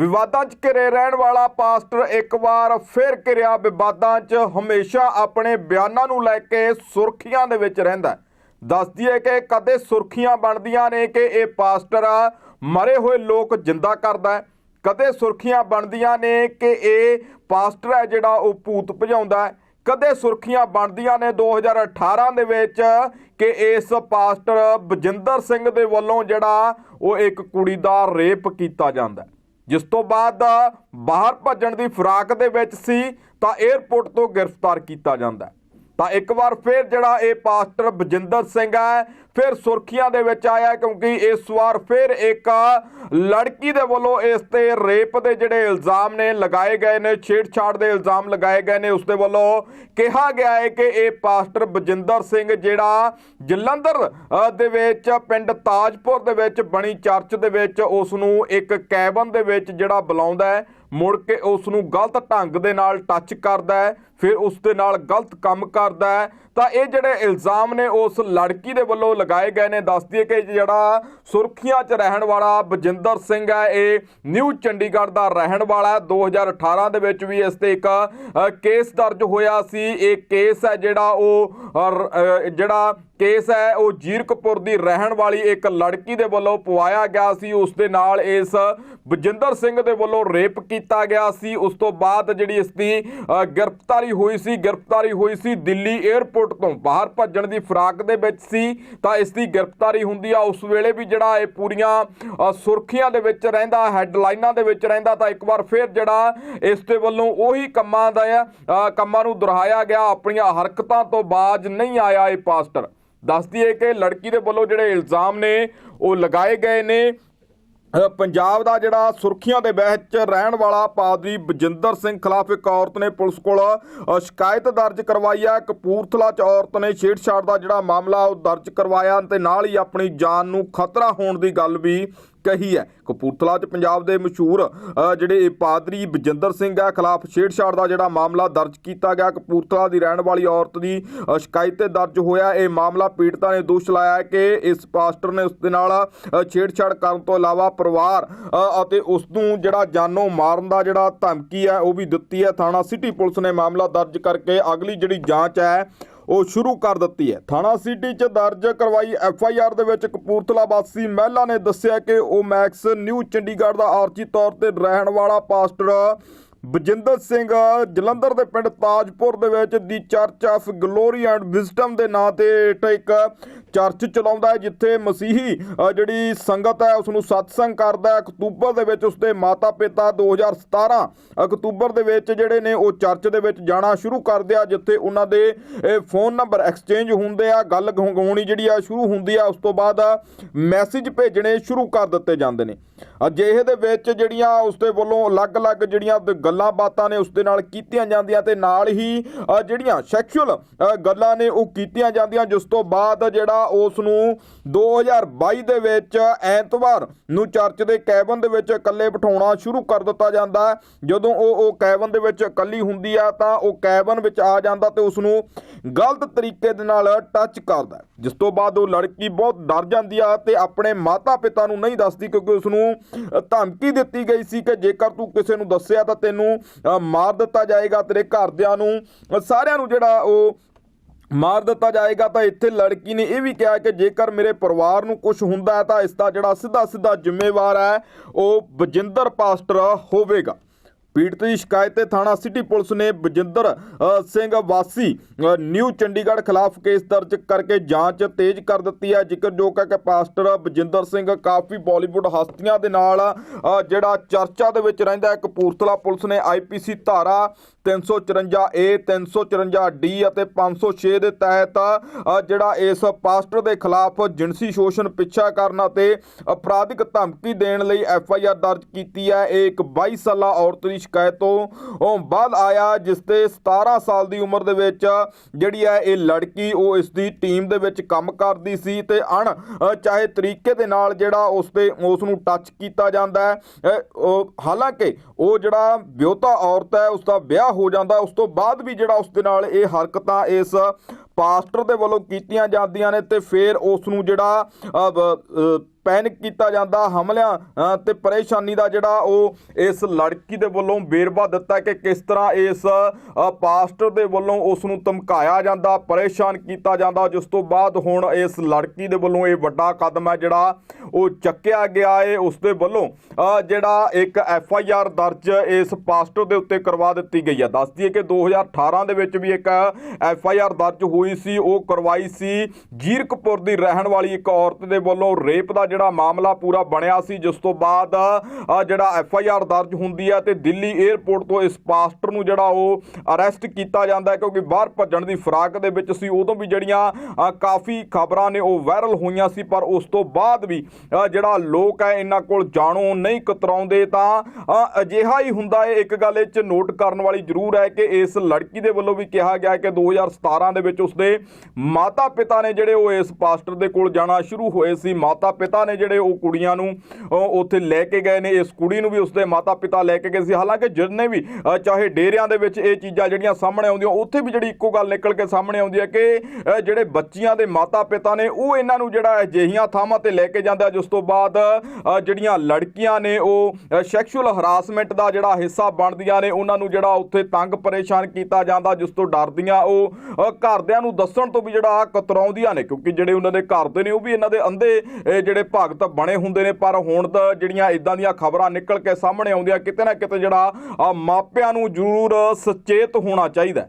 ਵਿਵਾਦਾਂ 'ਚ ਘਿਰੇ ਰਹਿਣ ਵਾਲਾ ਪਾਸਟਰ ਇੱਕ ਵਾਰ ਫਿਰ ਘਿਰਿਆ ਵਿਵਾਦਾਂ 'ਚ, ਹਮੇਸ਼ਾ ਆਪਣੇ ਬਿਆਨਾਂ ਨੂੰ ਲੈ ਕੇ ਸੁਰਖੀਆਂ ਦੇ ਵਿੱਚ ਰਹਿੰਦਾ ਹੈ। ਦੱਸਦੀ ਹੈ ਕਿ ਕਦੇ ਸੁਰਖੀਆਂ ਬਣਦੀਆਂ ਨੇ ਕਿ ਇਹ ਪਾਸਟਰ ਮਰੇ ਹੋਏ ਲੋਕ ਜਿੰਦਾ ਕਰਦਾ ਹੈ। ਕਦੇ ਸੁਰਖੀਆਂ ਬਣਦੀਆਂ ਨੇ ਕਿ ਇਹ ਪਾਸਟਰ ਹੈ ਜਿਹੜਾ ਉਹ ਭੂਤ ਭਜਾਉਂਦਾ ਹੈ। ਕਦੇ ਸੁਰਖੀਆਂ ਬਣਦੀਆਂ ਨੇ 2018 ਦੇ ਵਿੱਚ ਕਿ ਇਸ ਪਾਸਟਰ ਬਜਿੰਦਰ ਸਿੰਘ ਦੇ ਵੱਲੋਂ ਜਿਹੜਾ ਉਹ ਇੱਕ ਕੁੜੀ ਦਾ ਰੇਪ ਕੀਤਾ ਜਾਂਦਾ ਹੈ। ਜਿਸ ਤੋਂ ਬਾਅਦ ਬਾਹਰ ਭੱਜਣ ਦੀ ਫਰਾਕ ਦੇ ਵਿੱਚ ਸੀ, ਤਾਂ 에ਅਰਪੋਰਟ ਤੋਂ ਗ੍ਰਿਫਤਾਰ ਕੀਤਾ ਜਾਂਦਾ ਤਾਂ ਇੱਕ ਵਾਰ ਫਿਰ ਜਿਹੜਾ ਇਹ ਪਾਸਟਰ ਬਜਿੰਦਰ ਸਿੰਘ ਹੈ, ਫਿਰ ਸੁਰਖੀਆਂ ਦੇ ਵਿੱਚ ਆਇਆ ਕਿਉਂਕਿ ਇਸ ਵਾਰ ਫਿਰ ਇੱਕ ਲੜਕੀ ਦੇ ਵੱਲੋਂ ਇਸ ਤੇ ਰੇਪ ਦੇ ਜਿਹੜੇ ਇਲਜ਼ਾਮ ਨੇ ਲਗਾਏ ਗਏ ਨੇ, ਛੇੜਛਾੜ ਦੇ ਇਲਜ਼ਾਮ ਲਗਾਏ ਗਏ ਨੇ। ਉਸ ਦੇ ਵੱਲੋਂ ਕਿਹਾ ਗਿਆ ਹੈ ਕਿ ਇਹ ਪਾਸਟਰ ਬਜਿੰਦਰ ਸਿੰਘ ਜਿਹੜਾ ਜਲੰਧਰ ਦੇ ਵਿੱਚ, ਪਿੰਡ ਤਾਜਪੁਰ ਦੇ ਵਿੱਚ ਬਣੀ ਚਰਚ ਦੇ ਵਿੱਚ ਉਸ ਨੂੰ ਇੱਕ ਕੈਬਨ ਦੇ ਵਿੱਚ ਜਿਹੜਾ ਬੁਲਾਉਂਦਾ ਹੈ, ਮੁੜ ਕੇ ਉਸ ਨੂੰ ਗਲਤ ਢੰਗ ਦੇ ਨਾਲ ਟੱਚ ਕਰਦਾ ਹੈ। ਫਿਰ ਉਸ ਦੇ ਨਾਲ ਗਲਤ ਕੰਮ ਕਰਦਾ ਹੈ। ਤਾਂ ਇਹ ਜਿਹੜੇ ਇਲਜ਼ਾਮ ਨੇ, ਉਸ ਲੜਕੀ ਦੇ ਵੱਲੋਂ ਲਗਾਏ ਗਏ ਨੇ। ਦੱਸਦੀ ਹੈ ਕਿ ਜਿਹੜਾ ਸੁਰਖੀਆਂ 'ਚ ਰਹਿਣ ਵਾਲਾ ਬਜਿੰਦਰ ਸਿੰਘ ਹੈ, ਇਹ ਨਿਊ ਚੰਡੀਗੜ੍ਹ ਦਾ ਰਹਿਣ ਵਾਲਾ ਹੈ। 2018 ਦੇ ਵਿੱਚ ਵੀ ਇਸ ਤੇ ਇੱਕ ਕੇਸ ਦਰਜ ਹੋਇਆ ਸੀ। ਇਹ ਕੇਸ ਹੈ ਜਿਹੜਾ ਉਹ ਜਿਹੜਾ ਕੇਸ ਹੈ, ਉਹ ਜੀਰਕਪੁਰ ਦੀ ਰਹਿਣ ਵਾਲੀ ਇੱਕ ਲੜਕੀ ਦੇ ਵੱਲੋਂ ਪਵਾਇਆ ਗਿਆ ਸੀ। ਉਸ ਦੇ ਨਾਲ ਇਸ ਬਜਿੰਦਰ ਸਿੰਘ ਦੇ ਵੱਲੋਂ ਰੇਪ ਕੀਤਾ ਗਿਆ ਸੀ। ਉਸ ਤੋਂ ਬਾਅਦ ਜਿਹੜੀ ਇਸ ਦੀ ਗ੍ਰਿਫਤਾਰੀ ਗ੍ਰਿਫਤਾਰੀ ਹੋਈ ਸੀ ਗ੍ਰਿਫਤਾਰੀ ਹੋਈ ਸੀ ਦਿੱਲੀ 에ਅਰਪੋਰਟ ਤੋਂ। ਬਾਹਰ ਭੱਜਣ ਦੀ ਫਰਾਕ ਦੇ ਵਿੱਚ ਸੀ ਤਾਂ ਇਸ ਦੀ ਗ੍ਰਿਫਤਾਰੀ ਹੁੰਦੀ ਆ। ਉਸ ਵੇਲੇ ਵੀ ਜਿਹੜਾ ਇਹ ਪੂਰੀਆਂ ਸੁਰਖੀਆਂ ਦੇ ਵਿੱਚ ਰਹਿੰਦਾ ਹੈਡਲਾਈਨਾਂ ਦੇ ਵਿੱਚ ਰਹਿੰਦਾ ਤਾਂ ਇੱਕ ਵਾਰ ਫਿਰ ਜਿਹੜਾ ਇਸ ਦੇ ਵੱਲੋਂ ਉਹੀ ਕੰਮਾਂ ਦਾ ਅ, ਕੰਮਾਂ ਨੂੰ ਦੁਹਰਾਇਆ ਗਿਆ। ਆਪਣੀਆਂ ਹਰਕਤਾਂ ਤੋਂ ਬਾਜ ਨਹੀਂ ਆਇਆ ਇਹ ਪਾਸਟਰ ਦੱਸਦੀ ਹੈ ਕਿ ਲੜਕੀ ਦੇ ਵੱਲੋਂ ਜਿਹੜੇ ਇਲਜ਼ਾਮ ਨੇ ਉਹ ਲਗਾਏ ਗਏ ਨੇ। ਪੰਜਾਬ ਦਾ ਜਿਹੜਾ ਸੁਰਖੀਆਂ ਦੇ ਵਿੱਚ ਰਹਿਣ ਵਾਲਾ ਪਾਦਰੀ ਬਜਿੰਦਰ ਸਿੰਘ ਖਿਲਾਫ ਇੱਕ ਔਰਤ ਨੇ ਪੁਲਿਸ ਕੋਲ ਸ਼ਿਕਾਇਤ ਦਰਜ ਕਰਵਾਈ ਹੈ। ਕਪੂਰਥਲਾ 'ਚ ਔਰਤ ਨੇ ਛੇੜਛਾੜ ਦਾ ਜਿਹੜਾ ਮਾਮਲਾ ਉਹ ਦਰਜ ਕਰਵਾਇਆ ਤੇ ਨਾਲ ਹੀ ਆਪਣੀ ਜਾਨ ਨੂੰ ਖਤਰਾ ਹੋਣ ਦੀ ਗੱਲ ਵੀ ਕਹੀ ਹੈ ਕਪੂਰਥਲਾ 'ਚ ਪੰਜਾਬ ਦੇ ਮਸ਼ਹੂਰ ਜਿਹੜੇ ਪਾਦਰੀ ਬਜਿੰਦਰ ਸਿੰਘ ਹੈ, ਖਿਲਾਫ ਛੇੜਛਾੜ ਦਾ ਜਿਹੜਾ ਮਾਮਲਾ ਦਰਜ ਕੀਤਾ ਗਿਆ, ਕਪੂਰਥਲਾ ਦੀ ਰਹਿਣ ਵਾਲੀ ਔਰਤ ਦੀ ਸ਼ਿਕਾਇਤ ਤੇ ਦਰਜ ਹੋਇਆ। ਇਹ ਮਾਮਲਾ ਪੀੜਤਾ ਨੇ ਦੋਸ਼ ਲਾਇਆ ਕਿ ਇਸ ਪਾਸਟਰ ਨੇ ਉਸ ਦੇ ਨਾਲ ਛੇੜਛਾੜ ਕਰਨ ਤੋਂ ਇਲਾਵਾ ਪਰਿਵਾਰ ਅਤੇ ਉਸ ਨੂੰ ਜਿਹੜਾ ਜਾਨੋਂ ਮਾਰਨ ਦਾ ਜਿਹੜਾ ਧਮਕੀ ਹੈ, ਉਹ ਵੀ ਦਿੱਤੀ ਹੈ। ਥਾਣਾ ਸਿਟੀ ਪੁਲਿਸ ਨੇ ਮਾਮਲਾ ਦਰਜ ਕਰਕੇ ਅਗਲੀ ਜਿਹੜੀ ਜਾਂਚ ਹੈ ਉਹ ਸ਼ੁਰੂ ਕਰ ਦਿੱਤੀ ਹੈ। ਥਾਣਾ ਸਿਟੀ 'ਚ ਦਰਜ ਕਰਵਾਈ ਐਫ ਆਈ ਆਰ ਦੇ ਵਿੱਚ ਕਪੂਰਥਲਾ ਵਾਸੀ ਮਹਿਲਾ ਨੇ ਦੱਸਿਆ ਕਿ ਉਹ ਮੈਕਸ ਨਿਊ ਚੰਡੀਗੜ੍ਹ ਦਾ ਆਰਜੀ ਤੌਰ ਤੇ ਰਹਿਣ ਵਾਲਾ ਪਾਸਟਰ ਬਜਿੰਦਰ ਸਿੰਘ ਜਲੰਧਰ ਦੇ ਪਿੰਡ ਤਾਜਪੁਰ ਦੇ ਵਿੱਚ ਦੀ church of glory and wisdom ਦੇ ਨਾਂ ਤੇ ਇੱਕ ਚਰਚ ਚਲਾਉਂਦਾ ਹੈ, ਜਿੱਥੇ ਮਸੀਹੀ ਜਿਹੜੀ ਸੰਗਤ ਹੈ ਉਸ ਨੂੰ ਸਤਸੰਗ ਕਰਦਾ ਹੈ। ਅਕਤੂਬਰ ਦੇ ਵਿੱਚ ਉਸਦੇ ਮਾਤਾ-ਪਿਤਾ 2017 ਅਕਤੂਬਰ ਦੇ ਵਿੱਚ ਜਿਹੜੇ ਨੇ, ਉਹ ਚਰਚ ਦੇ ਵਿੱਚ ਜਾਣਾ ਸ਼ੁਰੂ ਕਰਦੇ ਆ, ਜਿੱਥੇ ਉਹਨਾਂ ਦੇ ਫੋਨ ਨੰਬਰ ਐਕਸਚੇਂਜ ਹੁੰਦੇ ਆ, ਗੱਲ ਗਾਉਣੀ ਜਿਹੜੀ ਆ, ਸ਼ੁਰੂ ਹੁੰਦੀ ਆ, ਉਸ ਤੋਂ ਬਾਅਦ ਮੈਸੇਜ ਭੇਜਣੇ ਸ਼ੁਰੂ ਕਰ ਦਿੱਤੇ ਜਾਂਦੇ ਨੇ। ਅਜਿਹੇ ਦੇ ਵਿੱਚ ਜਿਹੜੀਆਂ ਉਸਦੇ ਵੱਲੋਂ ਅਲੱਗ-ਅਲੱਗ ਜਿਹੜੀਆਂ ਗੱਲਾਂ ਬਾਤਾਂ ਨੇ, ਉਸਦੇ ਨਾਲ ਕੀਤੀਆਂ ਜਾਂਦੀਆਂ ਤੇ ਨਾਲ ਹੀ ਜਿਹੜੀਆਂ ਸੈਕਸ਼ੂਅਲ ਗੱਲਾਂ ਨੇ, ਉਹ ਕੀਤੀਆਂ ਜਾਂਦੀਆਂ, ਜਿਸ ਤੋਂ ਬਾਅਦ ਜਿਹੜਾ ਉਸ ਨੂੰ 2022 ਦੇ ਵਿੱਚ ਐਤਵਾਰ ਨੂੰ ਚਰਚ ਦੇ ਕੈਬਨ ਦੇ ਵਿੱਚ ਇਕੱਲੇ ਬਿਠਾਉਣਾ ਸ਼ੁਰੂ ਕਰ ਦਿੱਤਾ ਜਾਂਦਾ ਜਦੋਂ ਉਹ ਉਹ ਕੈਬਨ ਦੇ ਵਿੱਚ ਇਕੱਲੀ ਹੁੰਦੀ ਆ, ਤਾਂ ਉਹ ਕੈਬਨ ਵਿੱਚ ਆ ਜਾਂਦਾ ਤੇ ਉਸ ਨੂੰ ਗਲਤ ਤਰੀਕੇ ਦੇ ਨਾਲ ਟੱਚ ਕਰਦਾ ਜਿਸ ਤੋਂ ਬਾਅਦ ਉਹ ਲੜਕੀ ਬਹੁਤ ਡਰ ਜਾਂਦੀ ਆ ਤੇ ਆਪਣੇ ਮਾਤਾ-ਪਿਤਾ ਨੂੰ ਨਹੀਂ ਦੱਸਦੀ ਕਿਉਂਕਿ ਉਸ ਨੂੰ ਧਮਕੀ ਦਿੱਤੀ ਗਈ ਸੀ ਕਿ ਜੇਕਰ ਤੂੰ ਕਿਸੇ ਨੂੰ ਦੱਸਿਆ ਤਾਂ ਤੈਨੂੰ ਮਾਰ ਦਿੱਤਾ ਜਾਏਗਾ, ਤੇਰੇ ਘਰਦਿਆਂ ਨੂੰ। ਸਾਰਿਆਂ ਨੂੰ ਜਿਹੜਾ ਉਹ ਮਾਰ ਦਿੱਤਾ ਜਾਏਗਾ ਤਾਂ ਇੱਥੇ ਲੜਕੀ ਨੇ ਇਹ ਵੀ ਕਿਹਾ ਕਿ ਜੇਕਰ ਮੇਰੇ ਪਰਿਵਾਰ ਨੂੰ ਕੁਝ ਹੁੰਦਾ ਹੈ ਤਾਂ ਇਸ ਦਾ ਜਿਹੜਾ ਸਿੱਧਾ ਸਿੱਧਾ ਜ਼ਿੰਮੇਵਾਰ ਹੈ, ਉਹ ਬਜਿੰਦਰ ਪਾਸਟਰ ਹੋਵੇਗਾ। ਪੀੜਤ ਦੀ ਸ਼ਿਕਾਇਤ ਤੇ ਥਾਣਾ ਸਿਟੀ ਪੁਲਿਸ ਨੇ ਬਜਿੰਦਰ ਸਿੰਘ ਵਾਸੀ ਨਿਊ ਚੰਡੀਗੜ੍ਹ ਖਿਲਾਫ ਕੇਸ ਦਰਜ ਕਰਕੇ ਜਾਂਚ ਤੇਜ਼ ਕਰ ਦਿੱਤੀ ਹੈ ਜ਼ਿਕਰਯੋਗ ਹੈ ਕਿ ਪਾਸਟਰ ਬਜਿੰਦਰ ਸਿੰਘ ਕਾਫੀ ਬਾਲੀਵੁੱਡ ਹਸਤੀਆਂ ਦੇ ਨਾਲ ਜਿਹੜਾ ਚਰਚਾ ਦੇ ਵਿੱਚ ਰਹਿੰਦਾ ਹੈ, ਕਪੂਰਥਲਾ ਪੁਲਿਸ ਨੇ ਆਈਪੀਸੀ ਧਾਰਾ 354 ਏ 354 ਡੀ ਅਤੇ 506 ਦੇ ਤਹਿਤ ਜਿਹੜਾ ਇਸ ਪਾਸਟਰ ਦੇ ਖਿਲਾਫ ਜਿਣਸੀ ਸ਼ੋਸ਼ਣ ਪਿੱਛਾ ਕਰਨ ਅਤੇ ਅਪਰਾਧਿਕ ਧਮਕੀ ਦੇਣ ਲਈ ਐਫ ਆਈ ਆਰ ਦਰਜ ਕੀਤੀ ਹੈ, ਇਹ ਇੱਕ 22 ਸਾਲਾ ਔਰਤ ਦੀ ਸ਼ਿਕਾਇਤ ਤੋਂ ਬਾਅਦ ਆਇਆ, ਜਿਸ ਤੇ 17 ਸਾਲ ਦੀ ਉਮਰ ਦੇ ਵਿੱਚ ਜਿਹੜੀ ਹੈ ਇਹ ਲੜਕੀ, ਉਹ ਇਸ ਦੀ ਟੀਮ ਦੇ ਵਿੱਚ ਕੰਮ ਕਰਦੀ ਸੀ ਤੇ ਅਣ ਚਾਹੇ ਤਰੀਕੇ ਦੇ ਨਾਲ ਜਿਹੜਾ ਉਸ ਤੇ ਉਸ ਨੂੰ ਟੱਚ ਕੀਤਾ ਜਾਂਦਾ ਹੈ ਹਾਲਾਂਕਿ ਉਹ ਜਿਹੜਾ ਵਿਆਹੁਤਾ ਔਰਤ ਹੈ ਉਸ ਦਾ ਵਿਆਹ ਹੋ ਜਾਂਦਾ, ਉਸ ਤੋਂ ਬਾਅਦ ਵੀ ਜਿਹੜਾ ਉਸ ਦੇ ਨਾਲ ਇਹ ਹਰਕਤਾਂ ਇਸ ਪਾਸਟਰ ਦੇ ਵੱਲੋਂ ਕੀਤੀਆਂ ਜਾਂਦੀਆਂ ਨੇ ਤੇ ਫਿਰ ਉਸ ਨੂੰ ਜਿਹੜਾ ਪੈਨਿਕ ਕੀਤਾ ਜਾਂਦਾ ਹਮਲਿਆਂ ਅ, ਤੇ ਪਰੇਸ਼ਾਨੀ ਦਾ ਜਿਹੜਾ ਉਹ ਇਸ ਲੜਕੀ ਦੇ ਵੱਲੋਂ ਵੇਰਵਾ ਦਿੱਤਾ ਕਿ ਕਿਸ ਤਰ੍ਹਾਂ ਇਸ ਪਾਸਟਰ ਦੇ ਵੱਲੋਂ ਉਸ ਨੂੰ ਧਮਕਾਇਆ ਜਾਂਦਾ ਪਰੇਸ਼ਾਨ ਕੀਤਾ ਜਾਂਦਾ ਜਿਸ ਤੋਂ ਬਾਅਦ ਹੁਣ ਇਸ ਲੜਕੀ ਦੇ ਵੱਲੋਂ ਇਹ ਵੱਡਾ ਕਦਮ ਹੈ ਜਿਹੜਾ ਉਹ ਚੱਕਿਆ ਗਿਆ ਏ ਉਸ ਦੇ ਵੱਲੋਂ ਜਿਹੜਾ ਇੱਕ ਐਫ ਆਈ ਆਰ ਦਰਜ ਇਸ ਪਾਸਟਰ ਦੇ ਉੱਤੇ ਕਰਵਾ ਦਿੱਤੀ ਗਈ ਹੈ। ਦੱਸ ਦਈਏ ਕਿ 2018 ਦੇ ਵਿੱਚ ਵੀ ਇੱਕ ਐਫ ਆਈ ਆਰ ਦਰਜ ਹੋਈ ਸੀ ਉਹ ਕਰਵਾਈ ਸੀ ਜੀਰਕਪੁਰ ਦੀ ਰਹਿਣ ਵਾਲੀ ਇੱਕ ਔਰਤ ਦੇ ਵੱਲੋਂ ਰੇਪ ਦਾ ਜਿਹੜਾ ਮਾਮਲਾ ਪੂਰਾ ਬਣਿਆ ਸੀ, ਜਿਸ ਤੋਂ ਬਾਅਦ ਜਿਹੜਾ ਐਫ ਆਈ ਆਰ ਦਰਜ ਹੁੰਦੀ ਹੈ ਤੇ ਦਿੱਲੀ 에ਅਰਪੋਰਟ ਤੋਂ ਇਸ ਪਾਸਟਰ ਨੂੰ ਜਿਹੜਾ ਉਹ ਅਰੈਸਟ ਕੀਤਾ ਜਾਂਦਾ ਹੈ, ਕਿਉਂਕਿ ਬਾਹਰ ਭੱਜਣ ਦੀ ਫਰਾਕ ਦੇ ਵਿੱਚ ਸੀ। ਉਦੋਂ ਵੀ ਜਿਹੜੀਆਂ ਕਾਫੀ ਖਬਰਾਂ ਨੇ, ਉਹ ਵਾਇਰਲ ਹੋਈਆਂ ਸੀ, ਪਰ ਉਸ ਤੋਂ ਬਾਅਦ ਵੀ ਜਿਹੜਾ ਲੋਕ ਹੈ, ਇਹਨਾਂ ਕੋਲ ਜਾਣੋ ਨਹੀਂ ਕਤਰਾਉਂਦੇ ਤਾਂ ਅਜਿਹਾ ਹੀ ਹੁੰਦਾ ਹੈ। ਇੱਕ ਗੱਲ ਇਹ ਚ ਨੋਟ ਕਰਨ ਵਾਲੀ ਜ਼ਰੂਰ ਹੈ ਕਿ ਇਸ ਲੜਕੀ ਦੇ ਵੱਲੋਂ ਵੀ ਕਿਹਾ ਗਿਆ ਹੈ ਕਿ 2017 ਦੇ ਵਿੱਚ ਉਸਦੇ ਮਾਤਾ ਪਿਤਾ ਨੇ ਜਿਹੜੇ ਉਹ ਇਸ ਪਾਸਟਰ ਦੇ ਕੋਲ ਜਾਣਾ ਸ਼ੁਰੂ ਹੋਏ ਸੀ। ਮਾਤਾ ਪਿਤਾ ਮਾਤਾ ਨੇ ਜਿਹੜੇ ਉਹ ਕੁੜੀਆਂ ਨੂੰ ਉੱਥੇ ਲੈ ਕੇ ਗਏ ਨੇ। ਇਸ ਕੁੜੀ ਨੂੰ ਵੀ ਉਸਦੇ ਮਾਤਾ ਪਿਤਾ ਲੈ ਕੇ ਗਏ ਸੀ। ਹਾਲਾਂਕਿ ਜਿੰਨੇ ਵੀ ਚਾਹੇ ਡੇਰਿਆਂ ਦੇ ਵਿੱਚ ਇਹ ਚੀਜ਼ਾਂ ਜਿਹੜੀਆਂ ਸਾਹਮਣੇ ਆਉਂਦੀਆਂ, ਉੱਥੇ ਵੀ ਜਿਹੜੀ ਇੱਕੋ ਗੱਲ ਨਿਕਲ ਕੇ ਸਾਹਮਣੇ ਆਉਂਦੀ ਹੈ ਕਿ ਜਿਹੜੇ ਬੱਚੀਆਂ ਦੇ ਮਾਤਾ ਪਿਤਾ ਨੇ, ਉਹ ਇਹਨਾਂ ਨੂੰ ਜਿਹੜਾ ਅਜਿਹੀਆਂ ਥਾਵਾਂ ਤੇ ਲੈ ਕੇ ਜਾਂਦਾ ਜਿਸ ਤੋਂ ਬਾਅਦ ਜਿਹੜੀਆਂ ਲੜਕੀਆਂ ਨੇ ਉਹ ਸੈਕਸ਼ੂਅਲ ਹਰਾਸਮੈਂਟ ਦਾ ਜਿਹੜਾ ਹਿੱਸਾ ਬਣਦੀਆਂ ਨੇ, ਉਹਨਾਂ ਨੂੰ ਜਿਹੜਾ ਉੱਥੇ ਤੰਗ ਪਰੇਸ਼ਾਨ ਕੀਤਾ ਜਾਂਦਾ, ਜਿਸ ਤੋਂ ਡਰਦੀਆਂ ਉਹ ਘਰਦਿਆਂ ਨੂੰ ਦੱਸਣ ਤੋਂ ਵੀ ਜਿਹੜਾ ਕਤਰਾਉਂਦੀਆਂ ਨੇ। ਕਿਉਂਕਿ ਜਿਹੜੇ ਉਹਨਾਂ ਦੇ ਘਰ ਦੇ ਨੇ, ਉਹ ਵੀ ਇਹਨਾਂ ਦੇ ਅੰਧੇ ਜਿਹੜੇ ਜਿਹੜੇ ਤਾਂ ਬਣੇ ਹੁੰਦੇ ਨੇ, ਪਰ ਹੁਣ ਤਾਂ ਜਿਹੜੀਆਂ ਇਦਾਂ ਦੀਆਂ ਖਬਰਾਂ ਨਿਕਲ ਕੇ ਸਾਹਮਣੇ ਆਉਂਦੀਆਂ, ਕਿਤੇ ਨਾ ਕਿਤੇ ਜਿਹੜਾ ਮਾਪਿਆਂ ਨੂੰ ਜ਼ਰੂਰ ਸੁਚੇਤ ਹੋਣਾ ਚਾਹੀਦਾ